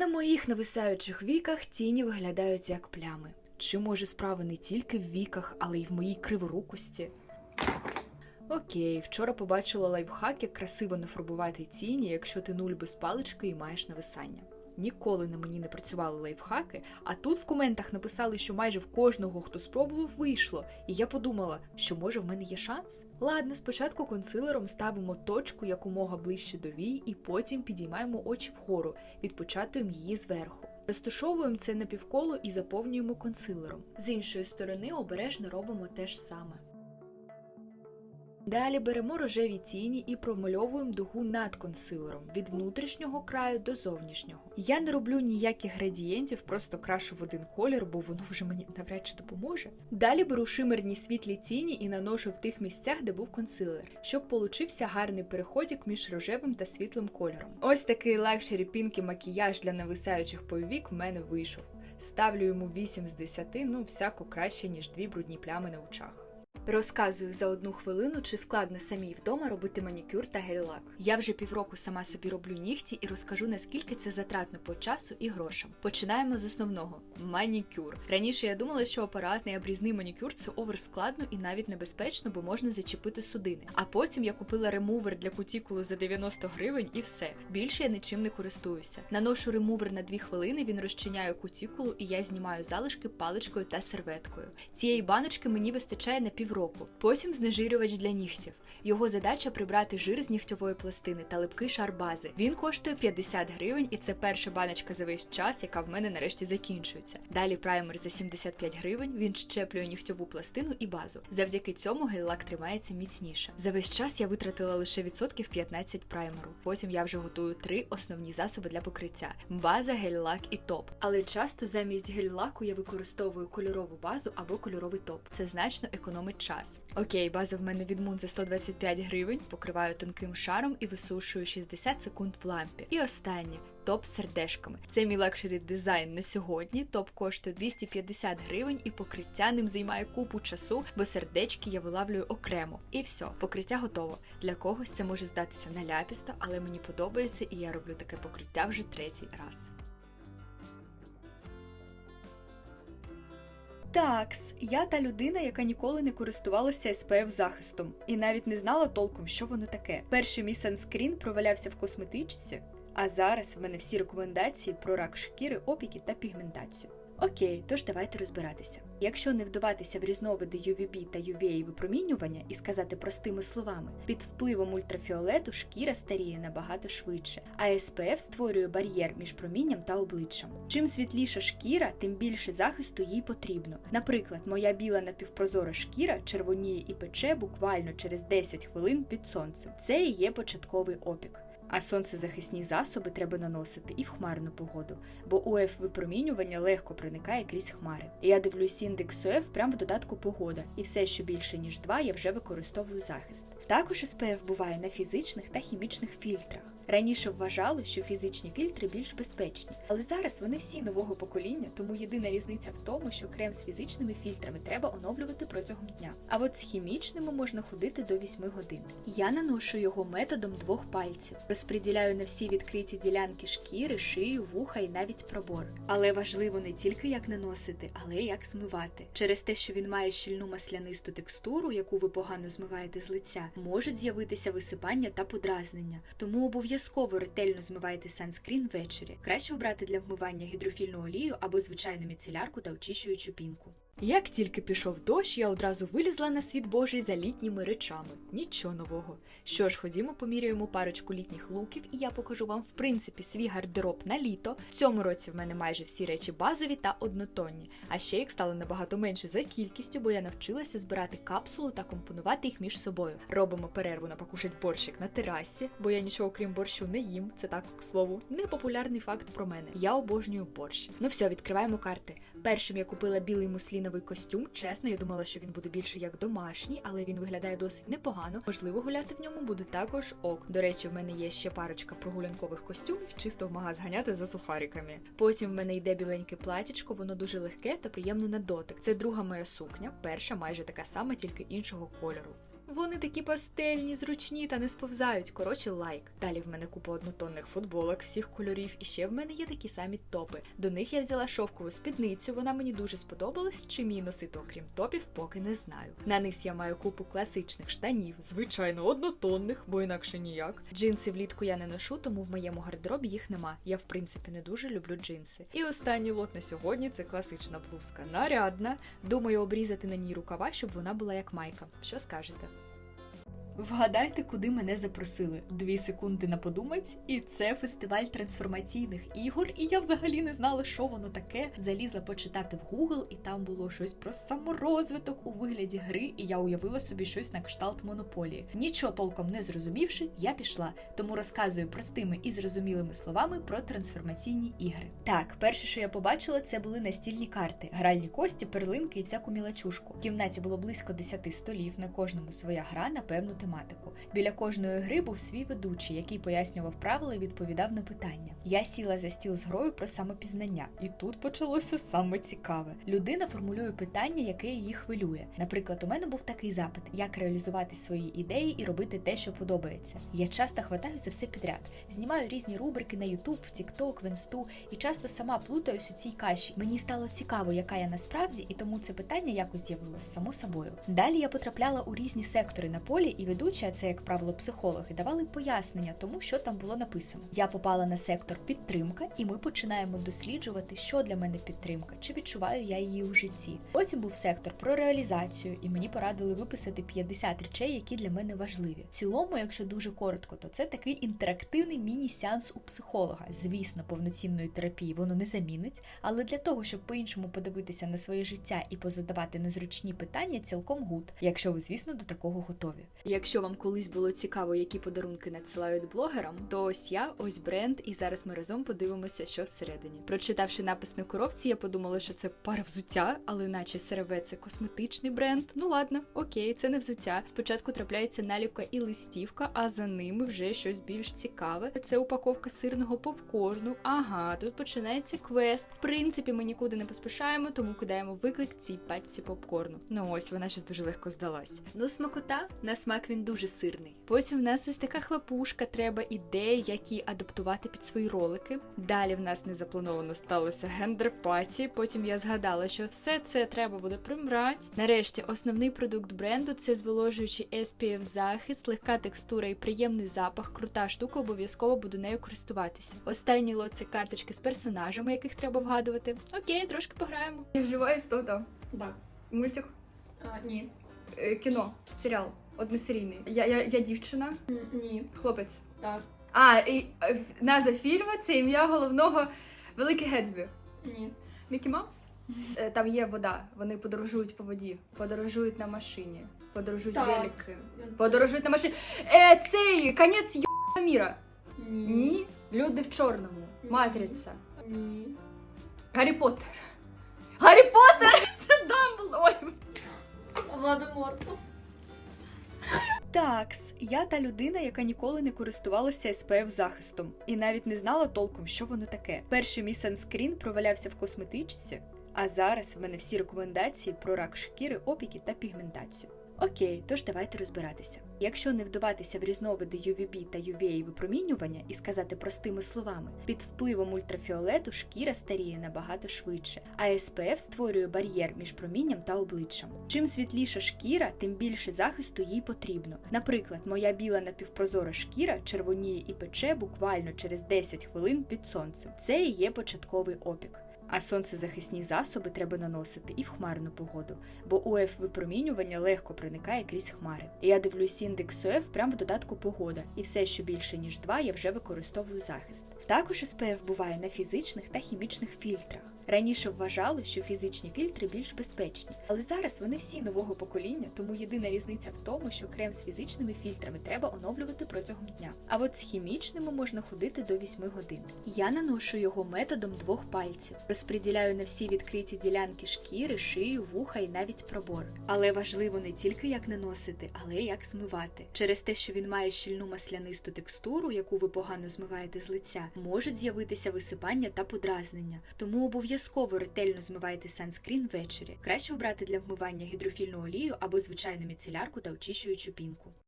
На моїх нависаючих віках тіні виглядають як плями. Чи може справа не тільки в віках, але й в моїй криворукості? Окей, вчора побачила лайфхак, як красиво нафарбувати тіні, якщо ти нуль без палички і маєш нависання. Ніколи на мені не працювали лайфхаки, а тут в коментах написали, що майже в кожного, хто спробував, вийшло. І я подумала, що може в мене є шанс? Ладно, спочатку консилером ставимо точку якомога ближче до вій, і потім підіймаємо очі вгору, відпочатуємо її зверху. Розташовуємо це на півколо і заповнюємо консилером. З іншої сторони обережно робимо те ж саме. Далі беремо рожеві тіні і промальовуємо дугу над консилером від внутрішнього краю до зовнішнього. Я не роблю ніяких градієнтів, просто крашу в один колір, бо воно вже мені навряд чи допоможе. Далі беру шимерні світлі тіні і наношу в тих місцях, де був консилер, щоб получився гарний переходик між рожевим та світлим кольором. Ось такий лакшері пінкі макіяж для нависаючих повік в мене вийшов. Ставлю йому 8 з 10, ну всяко краще, ніж дві брудні плями на очах. Розказую за одну хвилину, чи складно самій вдома робити манікюр та гель-лак. Я вже півроку сама собі роблю нігті і розкажу наскільки це затратно по часу і грошам. Починаємо з основного манікюр. Раніше я думала, що апаратний обрізний манікюр це оверскладно і навіть небезпечно, бо можна зачепити судини. А потім я купила ремувер для кутікулу за 90 гривень і все. Більше я нічим не користуюся. Наношу ремувер на 2 хвилини, він розчиняє кутікулу, і я знімаю залишки паличкою та серветкою. Цієї баночки мені вистачає на півроку. Потім знежирювач для нігтів. Його задача прибрати жир з нігтьової пластини та липкий шар бази. Він коштує 50 гривень, і це перша баночка за весь час, яка в мене нарешті закінчується. Далі праймер за 75 гривень. Він щеплює нігтьову пластину і базу. Завдяки цьому гель-лак тримається міцніше. За весь час я витратила лише відсотків 15 праймеру. Потім я вже готую три основні засоби для покриття: база, гель-лак і топ. Але часто замість гель-лаку я використовую кольорову базу або кольоровий топ. Це значно економить час. Окей, база в мене від Moon за 125 гривень, покриваю тонким шаром і висушую 60 секунд в лампі. І останнє топ з сердешками. Це мій лакшері дизайн на сьогодні. Топ коштує 250 гривень, і покриття ним займає купу часу, бо сердечки я вилавлюю окремо. І все, покриття готово. Для когось це може здатися наляпісто, але мені подобається, і я роблю таке покриття вже третій раз. Такс, я та людина, яка ніколи не користувалася SPF захистом і навіть не знала толком, що воно таке. Перший мій санскрін провалявся в косметичці, а зараз в мене всі рекомендації про рак шкіри, опіки та пігментацію. Окей, тож давайте розбиратися. Якщо не вдаватися в різновиди UVB та UVA випромінювання і сказати простими словами, під впливом ультрафіолету шкіра старіє набагато швидше, а SPF створює бар'єр між промінням та обличчям. Чим світліша шкіра, тим більше захисту їй потрібно. Наприклад, моя біла напівпрозора шкіра червоніє і пече буквально через 10 хвилин під сонцем. Це і є початковий опік. А сонцезахисні засоби треба наносити і в хмарну погоду, бо УФ випромінювання легко проникає крізь хмари. Я дивлюсь індекс УФ прямо в додатку погода, і все, що більше ніж 2, я вже використовую захист. Також СПФ буває на фізичних та хімічних фільтрах. Раніше вважали, що фізичні фільтри більш безпечні, але зараз вони всі нового покоління, тому єдина різниця в тому, що крем з фізичними фільтрами треба оновлювати протягом дня. А от з хімічними можна ходити до 8 годин. Я наношу його методом двох пальців, розподіляю на всі відкриті ділянки шкіри, шию, вуха і навіть пробор. Але важливо не тільки як наносити, але й як змивати. Через те, що він має щільну маслянисту текстуру, яку ви погано змиваєте з лиця, можуть з'явитися висипання та подразнення. Тому обов'язково ретельно змивайте санскрін ввечері. Краще обрати для вмивання гідрофільну олію або звичайну міцелярку та очищуючу пінку. Як тільки пішов дощ, я одразу вилізла на світ Божий за літніми речами. Нічого нового. Що ж, ходімо, поміряємо парочку літніх луків, і я покажу вам, в принципі, свій гардероб на літо. В цьому році в мене майже всі речі базові та однотонні. А ще їх стало набагато менше за кількістю, бо я навчилася збирати капсулу та компонувати їх між собою. Робимо перерву на покушать борщик на терасі, бо я нічого крім борщу не їм. Це так, к слову, непопулярний факт про мене. Я обожнюю борщ. Ну все, відкриваємо карти. Першим я купила білий мусліновий костюм. Чесно, я думала, що він буде більше як домашній, але він виглядає досить непогано. Можливо, гуляти в ньому буде також ок. До речі, в мене є ще парочка прогулянкових костюмів, чисто в магаз ганяти за сухариками. Потім в мене йде біленьке платічко, воно дуже легке та приємне на дотик. Це друга моя сукня, перша майже така сама, тільки іншого кольору. Вони такі пастельні, зручні та не сповзають. Коротше, лайк. Далі в мене купа однотонних футболок всіх кольорів, і ще в мене є такі самі топи. До них я взяла шовкову спідницю, вона мені дуже сподобалась. Чим її носити, окрім топів, поки не знаю. На низ я маю купу класичних штанів, звичайно, однотонних, бо інакше ніяк. Джинси влітку я не ношу, тому в моєму гардеробі їх нема. Я в принципі не дуже люблю джинси. І останній лот на сьогодні це класична блузка. Нарядна. Думаю, обрізати на ній рукава, щоб вона була як майка. Що скажете? Вгадайте, куди мене запросили. Дві секунди на подумать, і це фестиваль трансформаційних ігор. І я взагалі не знала, що воно таке. Залізла почитати в Google, і там було щось про саморозвиток у вигляді гри, і я уявила собі щось на кшталт монополії. Нічого толком не зрозумівши, я пішла. Тому розказую простими і зрозумілими словами про трансформаційні ігри. Так, перше, що я побачила, це були настільні карти, гральні кості, перлинки і всяку мілачушку. В кімнаті було близько 10 столів, на кожному своя гра на певну тематику. Біля кожної гри був свій ведучий, який пояснював правила і відповідав на питання. Я сіла за стіл з грою про самопізнання, і тут почалося саме цікаве. Людина формулює питання, яке її хвилює. Наприклад, у мене був такий запит: як реалізувати свої ідеї і робити те, що подобається. Я часто хватаю за все підряд, знімаю різні рубрики на YouTube, в TikTok, в Інсту і часто сама плутаюсь у цій каші. Мені стало цікаво, яка я насправді, і тому це питання якось з'явилось само собою. Далі я потрапляла у різні сектори на полі, і ведучі, а це як правило психологи, давали пояснення тому, що там було написано. Я попала на сектор підтримка, і ми починаємо досліджувати, що для мене підтримка, чи відчуваю я її у житті. Потім був сектор про реалізацію, і мені порадили виписати 50 речей, які для мене важливі. В цілому, якщо дуже коротко, то це такий інтерактивний міні-сеанс у психолога. Звісно, повноцінної терапії воно не замінить, але для того, щоб по-іншому подивитися на своє життя і позадавати незручні питання, цілком гуд, якщо ви, звісно, до такого готові. Якщо вам колись було цікаво, які подарунки надсилають блогерам, то ось я, ось бренд, і зараз ми разом подивимося, що всередині. Прочитавши напис на коробці, я подумала, що це пара взуття, але наче СРВ це косметичний бренд. Ну ладно, окей, це не взуття. Спочатку трапляється наліпка і листівка, а за ними вже щось більш цікаве. Це упаковка сирного попкорну. Ага, тут починається квест. В принципі, ми нікуди не поспішаємо, тому кидаємо виклик цій пачці попкорну. Ну ось вона щось дуже легко здалась. Ну, смакота на смак він дуже сирний. Потім в нас ось така хлопушка, треба ідеї, які адаптувати під свої ролики. Далі в нас незаплановано сталося гендер-паті. Потім я згадала, що все це треба буде прибрати. Нарешті, основний продукт бренду це зволожуючий SPF захист, легка текстура і приємний запах. Крута штука, обов'язково буду нею користуватися. Останній лот це карточки з персонажами, яких треба вгадувати. Окей, трошки пограємо. Жива істота. Да. Мультик, А, ні. е, кіно, серіал, односерійний. Я, я, я дівчина, Ні. хлопець. Так. А, і е, назва фільму це ім'я головного Великий Гетсбі. Ні. Мікі Маус? Е, Там є вода, вони подорожують по воді, подорожують на машині, подорожують Так. велики, подорожують на машині. Е, цей конець й**а міра. Ні. Ні. Люди в чорному. Ні. Матриця. Ні. Гаррі Поттер. Гаррі Поттер! Це Дамблдор! Ой, Володиморт. Такс, я та людина, яка ніколи не користувалася SPF захистом і навіть не знала толком, що воно таке. Перший мій санскрін провалявся в косметичці, а зараз в мене всі рекомендації про рак шкіри, опіки та пігментацію. Окей, тож давайте розбиратися. Якщо не вдаватися в різновиди UVB та UVA випромінювання і сказати простими словами, під впливом ультрафіолету шкіра старіє набагато швидше, а SPF створює бар'єр між промінням та обличчям. Чим світліша шкіра, тим більше захисту їй потрібно. Наприклад, моя біла напівпрозора шкіра червоніє і пече буквально через 10 хвилин під сонцем. Це і є початковий опік. А сонцезахисні засоби треба наносити і в хмарну погоду, бо УФ випромінювання легко проникає крізь хмари. Я дивлюсь індекс УФ прямо в додатку погода, і все, що більше ніж 2, я вже використовую захист. Також СПФ буває на фізичних та хімічних фільтрах. Раніше вважали, що фізичні фільтри більш безпечні, але зараз вони всі нового покоління, тому єдина різниця в тому, що крем з фізичними фільтрами треба оновлювати протягом дня. А от з хімічними можна ходити до 8 годин. Я наношу його методом двох пальців, розподіляю на всі відкриті ділянки шкіри, шию, вуха і навіть пробор. Але важливо не тільки як наносити, але й як змивати. Через те, що він має щільну маслянисту текстуру, яку ви погано змиваєте з лиця, можуть з'явитися висипання та подразнення. Тому обов'язково Обов'язково ретельно змивайте санскрін ввечері. Краще обрати для вмивання гідрофільну олію або звичайну міцелярку та очищуючу пінку.